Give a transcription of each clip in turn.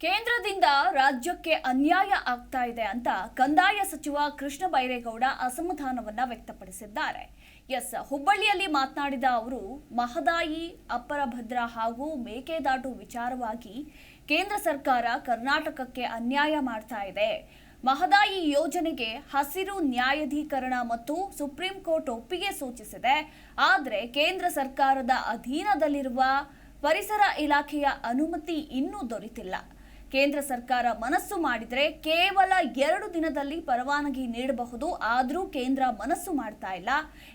ಕೇಂದ್ರದಿಂದ ರಾಜ್ಯಕ್ಕೆ ಅನ್ಯಾಯ ಆಗ್ತಾ ಇದೆ ಅಂತ ಕಂದಾಯ ಸಚಿವ ಕೃಷ್ಣ ಬೈರೇಗೌಡ ಅಸಮಾಧಾನವನ್ನ ವ್ಯಕ್ತಪಡಿಸಿದ್ದಾರೆ. ಎಸ್, ಹುಬ್ಬಳ್ಳಿಯಲ್ಲಿ ಮಾತನಾಡಿದ ಅವರು, ಮಹದಾಯಿ ಅಪ್ಪರ ಭದ್ರಾ ಹಾಗೂ ಮೇಕೆದಾಟು ವಿಚಾರವಾಗಿ ಕೇಂದ್ರ ಸರ್ಕಾರ ಕರ್ನಾಟಕಕ್ಕೆ ಅನ್ಯಾಯ ಮಾಡ್ತಾ ಇದೆ. ಮಹದಾಯಿ ಯೋಜನೆಗೆ ಹಸಿರು ನ್ಯಾಯಾಧೀಕರಣ ಮತ್ತು ಸುಪ್ರೀಂ ಕೋರ್ಟ್ ಒಪ್ಪಿಗೆ ಸೂಚಿಸಿದೆ. ಆದರೆ ಕೇಂದ್ರ ಸರ್ಕಾರದ ಅಧೀನದಲ್ಲಿರುವ ಪರಿಸರ ಇಲಾಖೆಯ ಅನುಮತಿ ಇನ್ನೂ ದೊರೆತಿಲ್ಲ. ಕೇಂದ್ರ ಸರ್ಕಾರ ಮನಸ್ಸು ಮಾಡಿದರೆ ಕೇವಲ ಎರಡು ದಿನದಲ್ಲಿ ಪರವಾನಗಿ ನೀಡಬಹುದು, ಆದರೂ ಕೇಂದ್ರ ಮನಸ್ಸು ಮಾಡ್ತಾ ಇಲ್ಲ.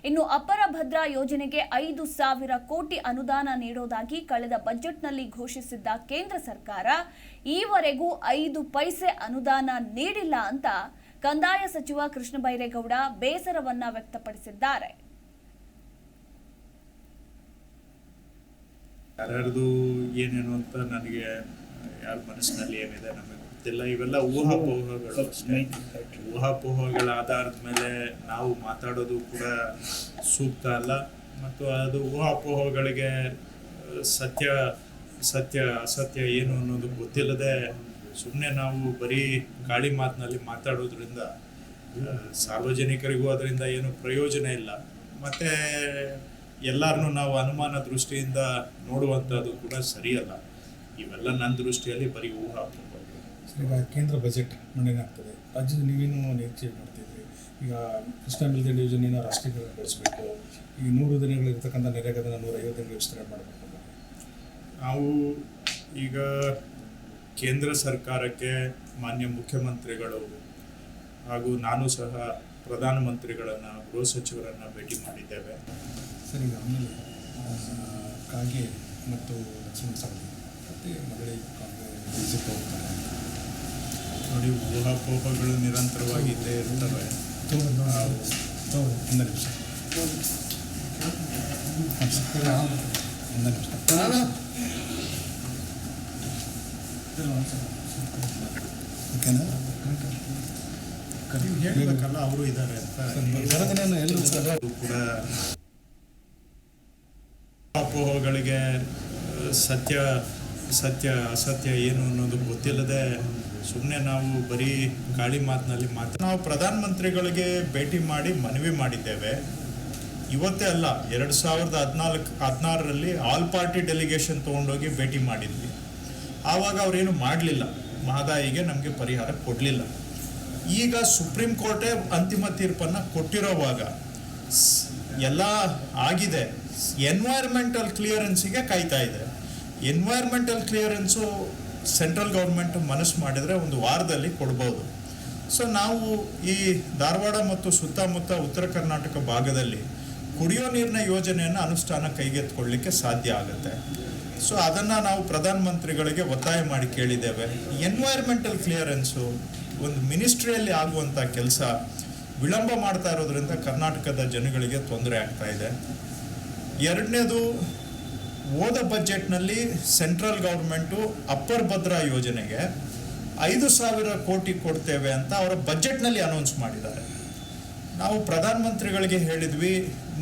ಇನ್ನು ಅಪರ ಭದ್ರಾ ಯೋಜನೆಗೆ ಐದು ಸಾವಿರ ಕೋಟಿ ಅನುದಾನ ನೀಡೋದಾಗಿ ಕಳೆದ ಬಜೆಟ್ನಲ್ಲಿ ಘೋಷಿಸಿದ್ದ ಕೇಂದ್ರ ಸರ್ಕಾರ, ಈವರೆಗೂ ಐದು ಪೈಸೆ ಅನುದಾನ ನೀಡಿಲ್ಲ ಅಂತ ಕಂದಾಯ ಸಚಿವ ಕೃಷ್ಣ ಬೈರೇಗೌಡ ಬೇಸರವನ್ನ ವ್ಯಕ್ತಪಡಿಸಿದ್ದಾರೆ. ಯಾರ್ಯಾರ್ದು ಏನೇನು ಅಂತ ನನಗೆ ಯಾರ ಮನಸ್ಸಿನಲ್ಲಿ ಏನಿದೆ ನಮಗೆ ಗೊತ್ತಿಲ್ಲ. ಇವೆಲ್ಲ ಊಹಾಪೋಹಗಳು ಊಹಾಪೋಹಗಳ ಆಧಾರದ ಮೇಲೆ ನಾವು ಮಾತಾಡೋದು ಕೂಡ ಸೂಕ್ತ ಅಲ್ಲ. ಮತ್ತು ಅದು ಊಹಾಪೋಹಗಳಿಗೆ ಸತ್ಯ ಸತ್ಯ ಅಸತ್ಯ ಏನು ಅನ್ನೋದು ಗೊತ್ತಿಲ್ಲದೆ ಸುಮ್ಮನೆ ನಾವು ಬರೀ ಗಾಳಿ ಮಾತಿನಲ್ಲಿ ಮಾತಾಡೋದ್ರಿಂದ ಸಾರ್ವಜನಿಕರಿಗೂ ಅದರಿಂದ ಏನು ಪ್ರಯೋಜನ ಇಲ್ಲ. ಮತ್ತು ಎಲ್ಲರನ್ನೂ ನಾವು ಅನುಮಾನ ದೃಷ್ಟಿಯಿಂದ ನೋಡುವಂಥದ್ದು ಕೂಡ ಸರಿಯಲ್ಲ. ಇವೆಲ್ಲ ನನ್ನ ದೃಷ್ಟಿಯಲ್ಲಿ ಬರೀ ಊಹಾ ಸರ್, ಈಗ ಕೇಂದ್ರ ಬಜೆಟ್ ಮಂಡನೆ ಆಗ್ತದೆ. ರಾಜ್ಯದ ನೀವೇನು ನಿರೀಕ್ಷೆ ಮಾಡ್ತಿದ್ರಿ? ಈಗ ಕೃಷ್ಣ ಮಿಲ್ದೆ ಯೋಜನೆಯನ್ನು ರಾಷ್ಟ್ರೀಕರಣಗೊಳಿಸಬೇಕು ಈ ನೂರು ದಿನಗಳಿರ್ತಕ್ಕಂಥ ನೆರೆಗದನ ನೂರ ಐವತ್ತು ದಿನಗಳು ವಿಸ್ತರಣೆ ಮಾಡಬೇಕು ನಾವು ಈಗ ಕೇಂದ್ರ ಸರ್ಕಾರಕ್ಕೆ ಮಾನ್ಯ ಮುಖ್ಯಮಂತ್ರಿಗಳು ಹಾಗೂ ನಾನು ಸಹ ಪ್ರಧಾನಮಂತ್ರಿಗಳನ್ನು ಗೃಹ ಸಚಿವರನ್ನು ಭೇಟಿ ಮಾಡಿದ್ದೇವೆ. ಸರಿ ಈಗ ಆಮೇಲೆ ಕಾಗೆ ಮತ್ತು ಲಕ್ಷ್ಮಣ ಸವದಿ. ಮತ್ತು ಮಗಳಿ ಕಾಂಗ್ರೆಸ್ ಬಿ ಜೆ ಹೋಗ್ತಾರೆ ನೋಡಿ ಊಹಾಪೋಹಗಳು ನಿರಂತರವಾಗಿ ಇದ್ದೇ ಇರ್ತವೆ. ಒಂದು ನಿಮಿಷ. ಹಾಂ ಸರ್ ಒಂದು ನಿಮಿಷ. ಓಕೆನಾ? ಹೇಳಬೇಕಲ್ಲ ಅವರು ಇದ್ದಾರೆ ಅಂತ. ಕೂಡ ಅಪೋಹಗಳಿಗೆ ಸತ್ಯ ಸತ್ಯ, ಅಸತ್ಯ ಏನು ಅನ್ನೋದು ಗೊತ್ತಿಲ್ಲದೆ ಸುಮ್ಮನೆ ನಾವು ಬರೀ ಗಾಳಿ ಮಾತಿನಲ್ಲಿ ಮಾತು ನಾವು ಪ್ರಧಾನಮಂತ್ರಿಗಳಿಗೆ ಭೇಟಿ ಮಾಡಿ ಮನವಿ ಮಾಡಿದ್ದೇವೆ. ಇವತ್ತೇ ಅಲ್ಲ, ಎರಡು ಸಾವಿರದ ಹದಿನಾಲ್ಕು, ಹದಿನಾರರಲ್ಲಿ ಆಲ್ ಪಾರ್ಟಿ ಡೆಲಿಗೇಷನ್ ತೊಗೊಂಡೋಗಿ ಭೇಟಿ ಮಾಡಿದ್ವಿ. ಆವಾಗ ಅವರೇನು ಮಾಡಲಿಲ್ಲ. ಮಹದಾಯಿಗೆ ನಮಗೆ ಪರಿಹಾರ ಕೊಡಲಿಲ್ಲ. ಈಗ ಸುಪ್ರೀಂ ಕೋರ್ಟೇ ಅಂತಿಮ ತೀರ್ಪನ್ನು ಕೊಟ್ಟಿರೋವಾಗ ಎಲ್ಲ ಆಗಿದೆ. ಎನ್ವೈರ್ಮೆಂಟಲ್ ಕ್ಲಿಯರೆನ್ಸಿಗೆ ಕಾಯ್ತಾ ಇದೆ. ಎನ್ವೈರ್ಮೆಂಟಲ್ ಕ್ಲಿಯರೆನ್ಸು ಸೆಂಟ್ರಲ್ ಗೌರ್ಮೆಂಟ್ ಮನಸ್ಸು ಮಾಡಿದರೆ ಒಂದು ವಾರದಲ್ಲಿ ಕೊಡ್ಬೋದು. ಸೊ ನಾವು ಈ ಧಾರವಾಡ ಮತ್ತು ಸುತ್ತಮುತ್ತ ಉತ್ತರ ಕರ್ನಾಟಕ ಭಾಗದಲ್ಲಿ ಕುಡಿಯೋ ನೀರಿನ ಯೋಜನೆಯನ್ನು ಅನುಷ್ಠಾನ ಕೈಗೆತ್ತಿಕೊಳ್ಳಿಕ್ಕೆ ಸಾಧ್ಯ ಆಗುತ್ತೆ. ಸೊ ಅದನ್ನು ನಾವು ಪ್ರಧಾನಮಂತ್ರಿಗಳಿಗೆ ಒತ್ತಾಯ ಮಾಡಿ ಕೇಳಿದ್ದೇವೆ. ಎನ್ವೈರ್ಮೆಂಟಲ್ ಕ್ಲಿಯರೆನ್ಸು ಒಂದು ಮಿನಿಸ್ಟ್ರಿಯಲ್ಲಿ ಆಗುವಂಥ ಕೆಲಸ ವಿಳಂಬ ಮಾಡ್ತಾ ಇರೋದ್ರಿಂದ ಕರ್ನಾಟಕದ ಜನಗಳಿಗೆ ತೊಂದರೆ ಆಗ್ತಾ ಇದೆ. ಎರಡನೇದು ಹೋದ ಬಜೆಟ್ನಲ್ಲಿ ಸೆಂಟ್ರಲ್ ಗೌರ್ಮೆಂಟು ಅಪ್ಪರ್ ಭದ್ರಾ ಯೋಜನೆಗೆ ಐದು ಸಾವಿರ ಕೋಟಿ ಕೊಡ್ತೇವೆ ಅಂತ ಅವರ ಬಜೆಟ್ನಲ್ಲಿ ಅನೌನ್ಸ್ ಮಾಡಿದ್ದಾರೆ. ನಾವು ಪ್ರಧಾನಮಂತ್ರಿಗಳಿಗೆ ಹೇಳಿದ್ವಿ,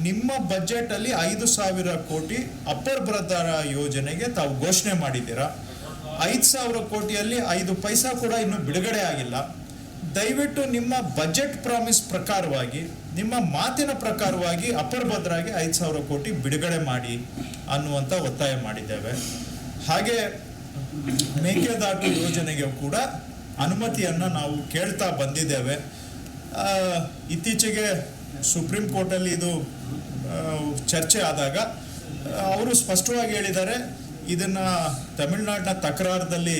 ನಿಮ್ಮ ಬಜೆಟಲ್ಲಿ ಐದು ಸಾವಿರ ಕೋಟಿ ಅಪ್ಪರ್ ಭದ್ರ ಯೋಜನೆಗೆ ತಾವು ಘೋಷಣೆ ಮಾಡಿದ್ದೀರಾ. ಐದು ಸಾವಿರ ಕೋಟಿಯಲ್ಲಿ ಐದು ಪೈಸಾ ಕೂಡ ಇನ್ನೂ ಬಿಡುಗಡೆ ಆಗಿಲ್ಲ. ದಯವಿಟ್ಟು ನಿಮ್ಮ ಬಜೆಟ್ ಪ್ರಾಮಿಸ್ ಪ್ರಕಾರವಾಗಿ, ನಿಮ್ಮ ಮಾತಿನ ಪ್ರಕಾರವಾಗಿ ಅಪರ್ ಭದ್ರಾಗೆ ಐದು ಸಾವಿರ ಕೋಟಿ ಬಿಡುಗಡೆ ಮಾಡಿ ಅನ್ನುವಂಥ ಒತ್ತಾಯ ಮಾಡಿದ್ದೇವೆ. ಹಾಗೆ ಮೇಕೆದಾಟು ಯೋಜನೆಗೆ ಕೂಡ ಅನುಮತಿಯನ್ನು ನಾವು ಕೇಳ್ತಾ ಬಂದಿದ್ದೇವೆ. ಇತ್ತೀಚೆಗೆ ಸುಪ್ರೀಂ ಕೋರ್ಟಲ್ಲಿ ಇದು ಚರ್ಚೆ ಆದಾಗ ಅವರು ಸ್ಪಷ್ಟವಾಗಿ ಹೇಳಿದ್ದಾರೆ, ಇದನ್ನು ತಮಿಳುನಾಡಿನ ತಕರಾರದಲ್ಲಿ